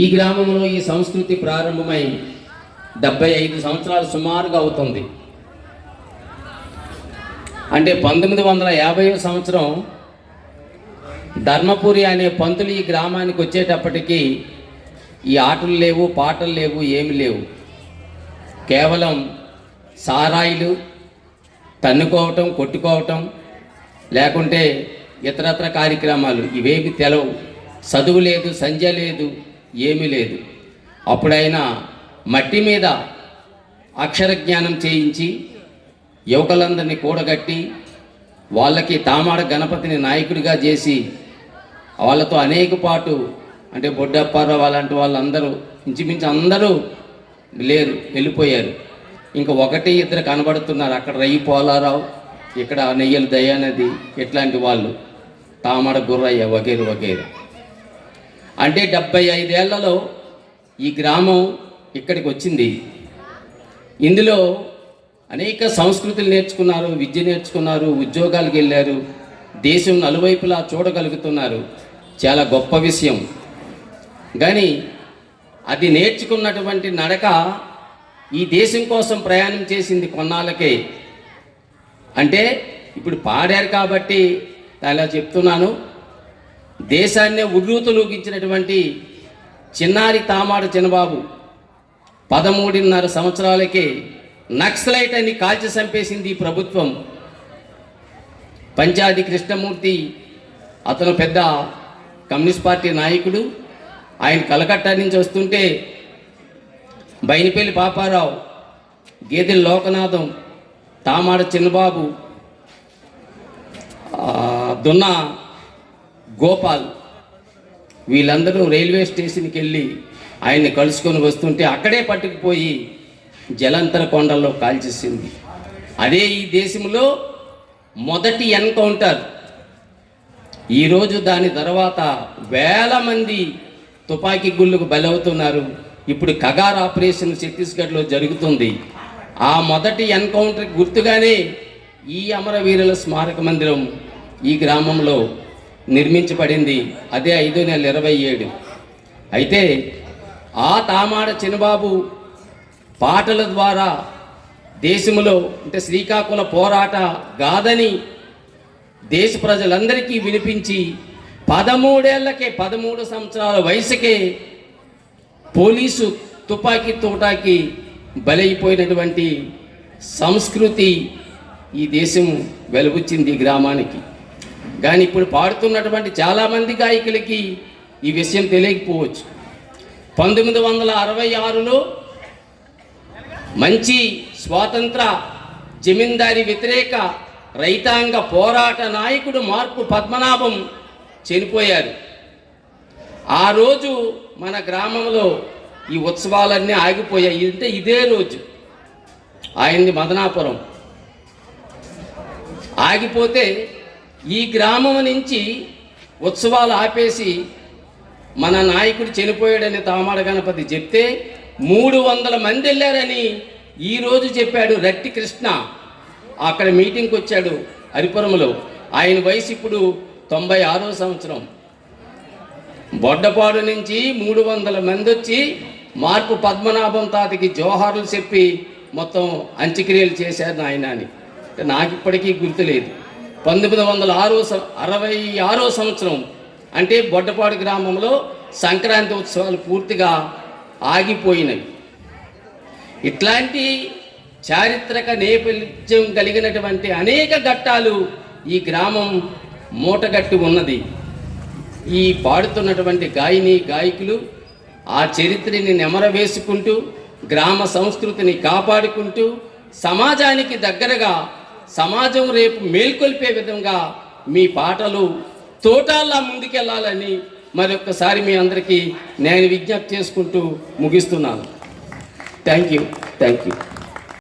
ఈ గ్రామంలో ఈ సంస్కృతి ప్రారంభమై డెబ్బై ఐదు సంవత్సరాలు సుమారుగా అవుతుంది. అంటే పంతొమ్మిది వందల యాభై సంవత్సరం ధర్మపురి అనే పంతులు ఈ గ్రామానికి వచ్చేటప్పటికి ఈ ఆటలు లేవు పాటలు లేవు ఏమి లేవు. కేవలం సారాయిలు తన్నుకోవటం కొట్టుకోవటం లేకుంటే ఇతరత్ర కార్యక్రమాలు ఇవేమి తెలవు. చదువు లేదు సంధ్య లేదు ఏమీ లేదు. అప్పుడైనా మట్టి మీద అక్షర జ్ఞానం చేయించి యువకులందరినీ కూడగట్టి వాళ్ళకి తామాడ గణపతిని నాయకుడిగా చేసి వాళ్ళతో అనేక పాటు అంటే బొడ్డప్పారావు అలాంటి వాళ్ళందరూ ఇంచుమించు అందరూ లేరు వెళ్ళిపోయారు. ఇంకా ఒకటి ఇద్దరు కనబడుతున్నారు. అక్కడ రయ్యి పోలారావు ఇక్కడ నెయ్యలు దయానది ఇట్లాంటి వాళ్ళు. తామడ గుర్రయ్య వగేరు వగేరు. అంటే డెబ్బై ఐదేళ్ళలో ఈ గ్రామం ఇక్కడికి వచ్చింది ఇందులో అనేక సంస్కృతులు నేర్చుకున్నారు విద్య నేర్చుకున్నారు ఉద్యోగాలకు వెళ్ళారు. దేశం నలువైపులా చూడగలుగుతున్నారు. చాలా గొప్ప విషయం. కానీ అది నేర్చుకున్నటువంటి నడక ఈ దేశం కోసం ప్రయాణం చేసింది కొన్నాళ్ళకే. అంటే ఇప్పుడు పాడారు కాబట్టి అలా చెప్తున్నాను. దేశాన్నే ఉర్రూతలూకించినటువంటి చిన్నారి తామాడ చిన్నబాబు పదమూడున్నర సంవత్సరాలకే నక్సలైట్ అని కాల్చి చంపేసింది ఈ ప్రభుత్వం. పంచాది కృష్ణమూర్తి అతను పెద్ద కమ్యూనిస్ట్ పార్టీ నాయకుడు. ఆయన కలకట్టా నుంచి వస్తుంటే బైనిపల్లి పాపారావు గేదెల లోకనాథం తామాడ చిన్నబాబు దున్నా దున్న గోపాల్ వీళ్ళందరూ రైల్వే స్టేషన్కి వెళ్ళి ఆయన్ని కలుసుకొని వస్తుంటే అక్కడే పట్టుకుపోయి జలంతర కొండల్లో కాల్చేసింది. అదే ఈ దేశంలో మొదటి ఎన్కౌంటర్. ఈరోజు దాని తర్వాత వేల మంది తుపాకీ గుళ్ళకు బలవుతున్నారు. ఇప్పుడు కగార్ ఆపరేషన్ ఛత్తీస్గఢ్లో జరుగుతుంది. ఆ మొదటి ఎన్కౌంటర్ గుర్తుగానే ఈ అమరవీరుల స్మారక మందిరం ఈ గ్రామంలో నిర్మించబడింది. అదే ఐదు నెలల ఇరవై ఏడు. అయితే ఆ తామాడ చిన్నబాబు పాటల ద్వారా దేశంలో అంటే శ్రీకాకుళ పోరాట గాథని దేశ ప్రజలందరికీ వినిపించి పదమూడేళ్ళకే పదమూడు సంవత్సరాల వయసుకే పోలీసు తుపాకీ తోటాకి బలైపోయినటువంటి సంస్కృతి ఈ దేశం వెలుగుచ్చింది గ్రామానికి. కానీ ఇప్పుడు పాడుతున్నటువంటి చాలామంది గాయకులకి ఈ విషయం తెలియకపోవచ్చు. పంతొమ్మిది వందల అరవై ఆరులో మంచి స్వాతంత్ర జమీందారి వ్యతిరేక రైతాంగ పోరాట నాయకుడు మార్పు పద్మనాభం చనిపోయారు. ఆ రోజు మన గ్రామంలో ఈ ఉత్సవాలన్నీ ఆగిపోయాయి. అంటే ఇదే రోజు ఆయనది మదనాపురం. ఆగిపోతే ఈ గ్రామం నుంచి ఉత్సవాలు ఆపేసి మన నాయకుడు చనిపోయాడని తామాడ గణపతి చెప్తే మూడు వందల మంది వెళ్ళారని ఈరోజు చెప్పాడు రట్టి కృష్ణ. అక్కడ మీటింగ్కి వచ్చాడు హరిపురంలో ఆయన వయసు ఇప్పుడు తొంభై ఆరో సంవత్సరం. బొడ్డపాడు నుంచి మూడు వందల మంది వచ్చి మార్పు పద్మనాభం తాతకి జోహార్లు చెప్పి మొత్తం అంత్యక్రియలు చేశారు నాయన అని నాకు ఇప్పటికీ గుర్తులేదు పంతొమ్మిది వందల ఆరో అరవై ఆరో సంవత్సరం అంటే బొడ్డపాడు గ్రామంలో సంక్రాంతి ఉత్సవాలు పూర్తిగా ఆగిపోయినవి. ఇట్లాంటి చారిత్రక నేపథ్యం కలిగినటువంటి అనేక ఘట్టాలు ఈ గ్రామం మూటగట్టి ఉన్నది. ఈ పాడుతున్నటువంటి గాయని గాయకులు ఆ చరిత్రని నెమరవేసుకుంటూ గ్రామ సంస్కృతిని కాపాడుకుంటూ సమాజానికి దగ్గరగా సమాజం రేపు మేల్కొల్పే విధంగా మీ పాటలు తోటాల్లా ముందుకెళ్ళాలని మరొకసారి మీ అందరికీ నేను విజ్ఞప్తి చేసుకుంటూ ముగిస్తున్నాను. Thank you thank you